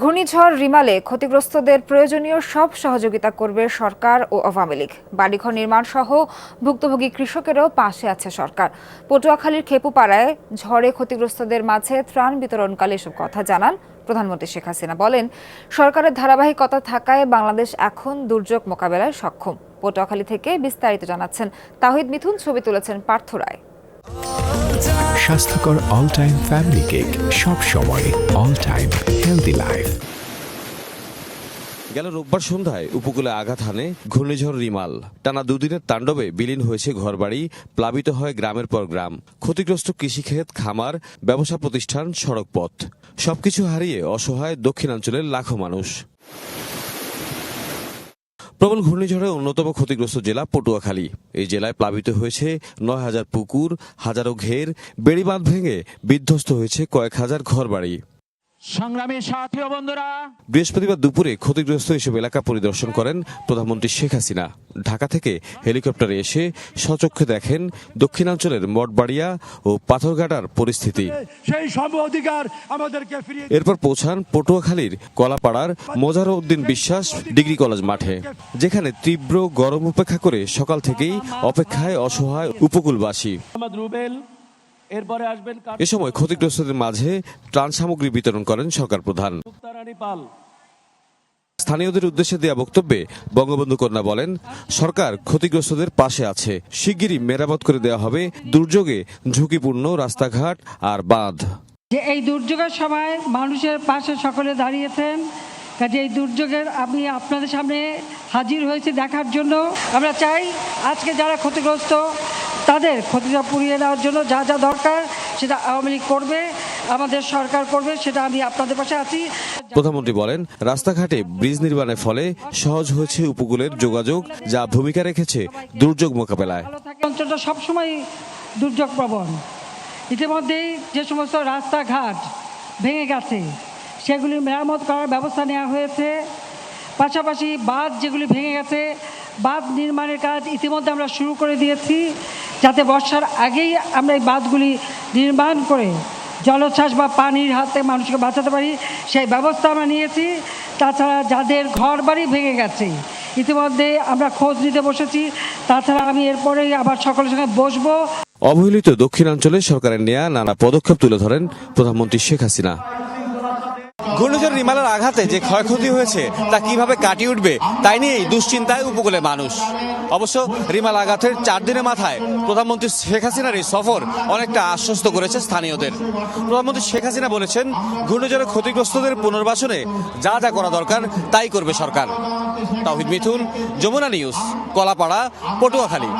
ঘূর্ণিঝড় রিমালে ক্ষতিগ্রস্তদের প্রয়োজনীয় সব সহযোগিতা করবে সরকার ও আওয়ামী লীগ। বাড়িঘর নির্মাণ সহ ভুক্তভোগী কৃষকেরও পাশে আছে সরকার। পটুয়াখালীর খেপুপাড়ায় ঝড়ে ক্ষতিগ্রস্তদের মাঝে ত্রাণ বিতরণকালে এসব কথা জানান প্রধানমন্ত্রী শেখ হাসিনা। বলেন, সরকারের ধারাবাহিকতা থাকায় বাংলাদেশ এখন দুর্যোগ মোকাবেলায় সক্ষম। পটুয়াখালী থেকে বিস্তারিত জানাচ্ছেন তাহিদ মিথুন, ছবি তুলেছেন পার্থ রায়। স্বাস্থ্যকর অল টাইম ফ্যামিলি কেক সব সময় অল টাইম হেলদি লাইফ গেল রোববার সন্ধ্যায় উপকূলে আঘাত হানে ঘূর্ণিঝড় রিমাল। টানা দুদিনের তাণ্ডবে বিলীন হয়েছে ঘরবাড়ি, প্লাবিত হয় গ্রামের পর গ্রাম। ক্ষতিগ্রস্ত কৃষিক্ষেত, খামার, ব্যবসা প্রতিষ্ঠান, সড়কপথ। সবকিছু হারিয়ে অসহায় দক্ষিণাঞ্চলের লাখো মানুষ। প্রবল ঘূর্ণিঝড়ে অন্যতম ক্ষতিগ্রস্ত জেলা পটুয়াখালী। এই জেলায় প্লাবিত হয়েছে নয় হাজার পুকুর, হাজারো ঘের, বেড়িবাঁধ ভেঙে বিধ্বস্ত হয়েছে কয়েক হাজার ঘরবাড়ি। সংগ্রামী সাথী ও বন্ধুরা। বৃহস্পতিবার দুপুরে ক্ষতিগ্রস্ত এসব এলাকা পরিদর্শন করেন প্রধানমন্ত্রী শেখ হাসিনা। ঢাকা থেকে হেলিকপ্টারে এসে সচক্ষে দেখেন দক্ষিণাঞ্চলের মঠবাড়িয়া ও পাথরঘাটার পরিস্থিতি। সেই সম অধিকার আমাদেরকে ফিরিয়ে এরপর পৌঁছান পটুয়াখালীর কলাপাড়ার মোজার উদ্দিন বিশ্বাস ডিগ্রি কলেজ মাঠে যেখানে তীব্র গরম উপেক্ষা করে সকাল থেকেই অপেক্ষায় অসহায় উপকূলবাসী। রুবেল এরপরে আসবেন এ সময় ক্ষতিগ্রস্তদের মাঝে ত্রাণ সামগ্রী বিতরণ করেন সরকার প্রধান। পাল। স্থানীয়দের উদ্দেশ্যে দেওয়া বক্তব্যে বঙ্গবন্ধু কন্যা বলেন সরকার ক্ষতিগ্রস্তদের পাশে আছে। শিগগিরই মেরামত করে দেওয়া হবে দুর্যোগে ঝুঁকিপূর্ণ রাস্তাঘাট আর বাঁধ। যে এই দুর্যোগের সময় মানুষের পাশে সকলে দাঁড়িয়েছেন কাজে এই দুর্যোগের আমি আপনাদের সামনে হাজির হয়েছে দেখার জন্য। আমরা চাই আজকে যারা ক্ষতিগ্রস্ত তাদের ক্ষতিটা পুড়িয়ে নেওয়ার জন্য যা যা দরকার সেটা আওয়ামী লীগ করবে আমাদের সরকার করবে সেটা আমি আপনাদের পাশে আছি। প্রধানমন্ত্রী বলেন রাস্তাঘাটে ব্রিজ নির্মাণের ফলে সহজ হয়েছে উপকূলের যোগাযোগ যা ভূমিকা রেখেছে দুর্যোগ মোকাবেলায়। অঞ্চলটা সবসময় দুর্যোগ প্রবণ। ইতিমধ্যেই যে সমস্ত রাস্তাঘাট ভেঙে গেছে সেগুলি মেরামত করার ব্যবস্থা নেওয়া হয়েছে। পাশাপাশি বাঁধ যেগুলি ভেঙে গেছে বাঁধ নির্মাণের কাজ ইতিমধ্যে আমরা শুরু করে দিয়েছি, যাতে বর্ষার আগেই আমরা এই বাঁধগুলি নির্মাণ করে জলোচ্ছ্বাস বা পানির হাতে মানুষকে বাঁচাতে পারি। সেই ব্যবস্থা আমরা নিয়েছি। তাছাড়া যাদের ঘর বাড়ি ভেঙে গেছে, ইতিমধ্যে আমরা খোঁজ নিতে বসেছি। তাছাড়া আমি এরপরেই আবার সকলের সঙ্গে বসবো। অবহেলিত দক্ষিণাঞ্চলে সরকারের নেয়া নানা পদক্ষেপ তুলে ধরেন প্রধানমন্ত্রী শেখ হাসিনা। ঘূর্ণিঝড় রিমালার আঘাতে যে ক্ষয়ক্ষতি হয়েছে, তা কীভাবে কাটিয়ে উঠবে, তাই নিয়েই দুশ্চিন্তায় উপকূলে মানুষ। অবশ্য রিমাল আঘাতের চার দিনের মাথায় প্রধানমন্ত্রী শেখ হাসিনার এই সফর অনেকটা আশ্বস্ত করেছে স্থানীয়দের। প্রধানমন্ত্রী শেখ হাসিনা বলেছেন, ঘূর্ণিঝড়ে ক্ষতিগ্রস্তদের পুনর্বাসনে যা যা করা দরকার, তাই করবে সরকার। তাহিদ মিথুন, যমুনা নিউজ, কলাপাড়া, পটুয়াখালী।